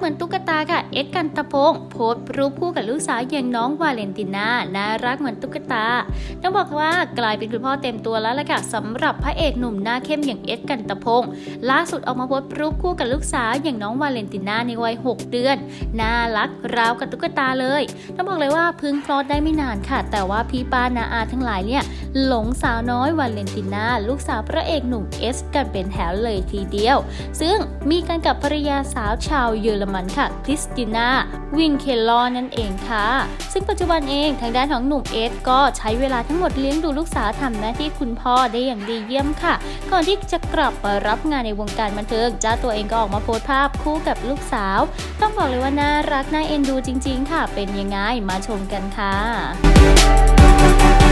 เหมือนตุ๊กตาค่ะ เอ็ดกันตะพงโพสรูปคู่กับลูกสาวอย่างน้องวาเลนติน่าน่ารักเหมือนตุ๊กตา ต้องบอกว่ากลายเป็นคุณพ่อเต็มตัวแล้วล่ะค่ะสำหรับพระเอกหนุ่มหน้าเข้มอย่างเอ็ดกันตะพงล่าสุดออกมาโพสรูปคู่กับลูกสาวอย่างน้องวาเลนติน่าในวัย 6 เดือน น่ารักราวกับตุ๊กตาเลย ต้องบอกเลยว่าพิ่งคลอดได้ไม่นานค่ะ แต่ว่าพี่ป้านาอาทั้งหลายเนี่ยหลงสาวน้อยวาเลนติน่าลูกสาวพระเอกหนุ่มเอสกันเป็นแถวเลยทีเดียว ซึ่งมีกันกับภรรยาสาวชาวเยอรมันค่ะคริสติน่าวินเคลลอนั่นเองค่ะ ซึ่งปัจจุบันเองทางด้านของหนุ่มเอสก็ใช้เวลาทั้งหมดเลี้ยงดูลูกสาวทำหน้าที่คุณพ่อได้อย่างดีเยี่ยมค่ะ ก่อนที่จะกลับมารับงานในวงการบันเทิงเจ้าตัวเองก็ออกมาโพสต์ภาพคู่กับลูกสาว ต้องบอกเลยว่าน่ารักน่าเอ็นดูจริง ๆ ค่ะ เป็นยังไงมาชมกันค่ะ